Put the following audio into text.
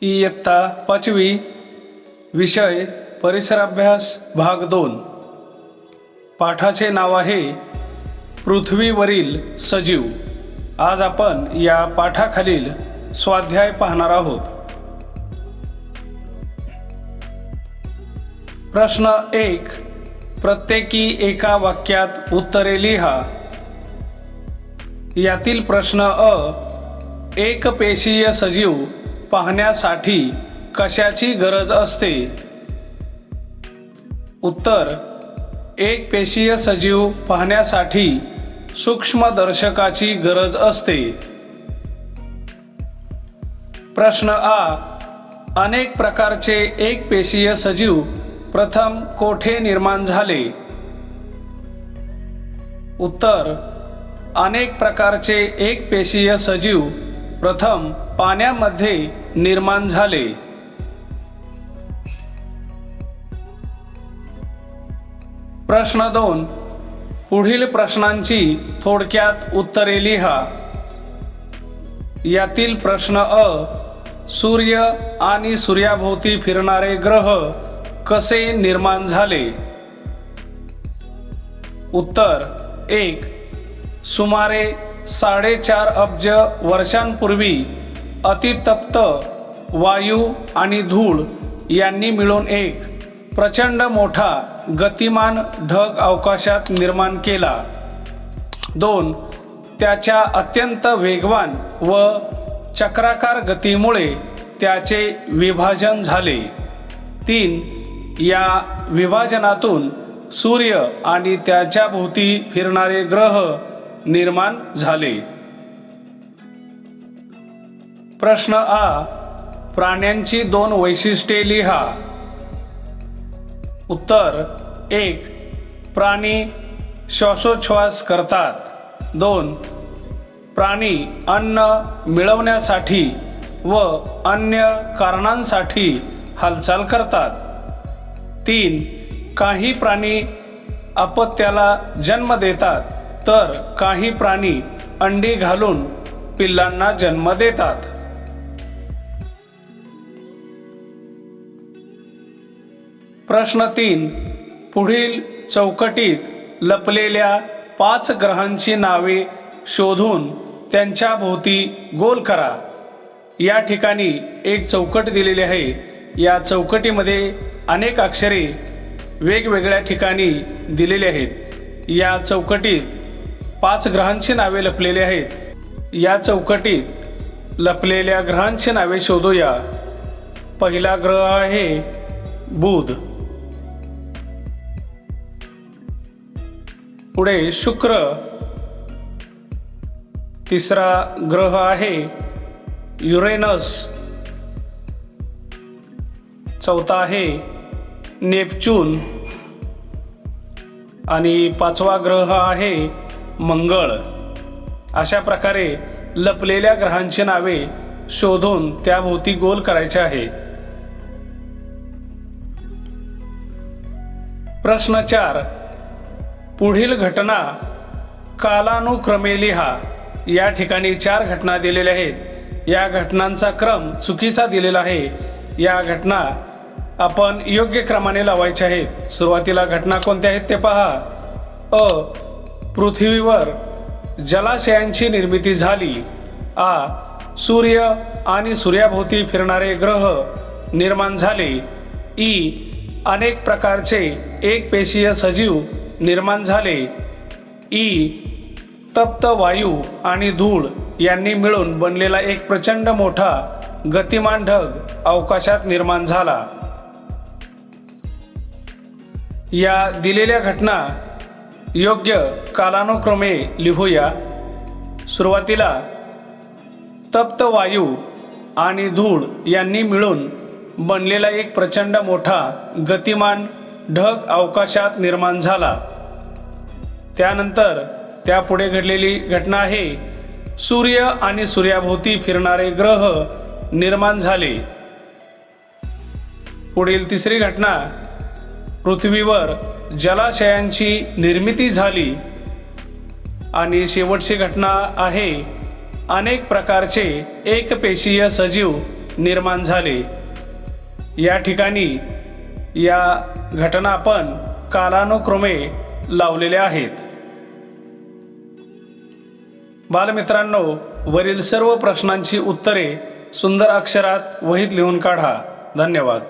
इयत्ता पाचवी विषय परिसराभ्यास भाग दोन. पाठाचे नाव आहे पृथ्वीवरील सजीव. आज आपण या पाठाखालील स्वाध्याय पाहणार आहोत. प्रश्न एक प्रत्येकी एका वाक्यात उत्तरे लिहा. यातील प्रश्न अ एक पेशीय सजीव पाहण्यासाठी कशाची गरज असते? उत्तर एक पेशीय सजीव पाहण्यासाठी सूक्ष्मदर्शकाची गरज असते. प्रश्न आ अनेक प्रकारचे एक पेशीय सजीव प्रथम कोठे निर्माण झाले? उत्तर अनेक प्रकारचे एक पेशीय सजीव प्रथम पाण्यामध्ये निर्माण झाले. प्रश्न दोन पुढील प्रश्नांची थोडक्यात उत्तरे लिहा. यातील प्रश्न अ सूर्य आणि सूर्याभोवती फिरणारे ग्रह. कसे निर्माण झाले? उत्तर एक सुमारे साडेचार अब्ज वर्षांपूर्वी अतितप्त वायू आणि धूळ यांनी मिळून एक प्रचंड मोठा गतिमान ढग अवकाशात निर्माण केला. दोन त्याच्या अत्यंत वेगवान व चक्राकार गतीमुळे त्याचे विभाजन झाले. तीन या विभाजनातून सूर्य आणि त्याच्या भोवती फिरणारे ग्रह निर्माण झाले. प्रश्न आ प्राण्यांची दोन वैशिष्ट्ये लिहा. उत्तर एक प्राणी श्वासोच्छ्वास करतात. दोन प्राणी अन्न मिळवण्यासाठी व अन्य कारणांसाठी हालचाल करतात. तीन काही प्राणी अपत्याला जन्म देतात तर काही प्राणी अंडी घालून पिल्लांना जन्म देतात. प्रश्न तीन पुढील चौकटीत लपलेल्या पाच ग्रहांची नावे शोधून त्यांच्या भोवती गोल करा. या ठिकाणी एक चौकट दिलेली आहे. या चौकटीमध्ये अनेक अक्षरे वेगवेगळ्या ठिकाणी दिलेली आहेत. या चौकटीत पाच ग्रहांची नावे लपलेली आहेत. या चौकटीत लपलेल्या ग्रहांची नावे शोधूया. पहिला ग्रह आहे बुध. पुढे शुक्र. तिसरा ग्रह आहे युरेनस. चौथा आहे नेपच्यून आणि पाचवा ग्रह आहे मंगळ. अशा प्रकारे लपलेल्या ग्रहांची नावे शोधून त्याभोवती गोल करायचे आहे. प्रश्न चार. पुढील घटना कालानुक्रमे लिहा. या ठिकाणी चार घटना दिलेल्या आहेत. या घटनांचा क्रम चुकीचा दिलेला आहे. या घटना आपण योग्य क्रमाने लावायचे आहेत. सुरुवातीला घटना कोणत्या आहेत ते पहा. अ. पृथ्वीवर जलाशयांची निर्मिती झाली. आ. सूर्य आणि सूर्याभोवती फिरणारे ग्रह निर्माण झाले. ई. अनेक प्रकारचे एक पेशीय सजीव निर्माण झाले. ई. तप्त वायू आणि धूळ यांनी मिळून बनलेला एक प्रचंड मोठा गतिमान ढग अवकाशात निर्माण झाला. या दिलेल्या घटना योग्य कालानुक्रमे लिहूया. सुरुवातीला तप्त वायू आणि धूळ यांनी मिळून बनलेला एक प्रचंड मोठा गतिमान ढग अवकाशात निर्माण झाला. त्यानंतर त्यापुढे घडलेली घटना आहे सूर्य आणि सूर्याभोवती फिरणारे ग्रह निर्माण झाले. पुढील तिसरी घटना पृथ्वीवर जलाशयांची निर्मिती झाली. आणि शेवटची घटना आहे अनेक प्रकारचे एकपेशीय सजीव निर्माण झाले. या ठिकाणी या घटना आपण कालानुक्रमे लावलेल्या आहेत. बालमित्रांनो वरील सर्व प्रश्नांची उत्तरे सुंदर अक्षरात वहीत लिहून काढा. धन्यवाद.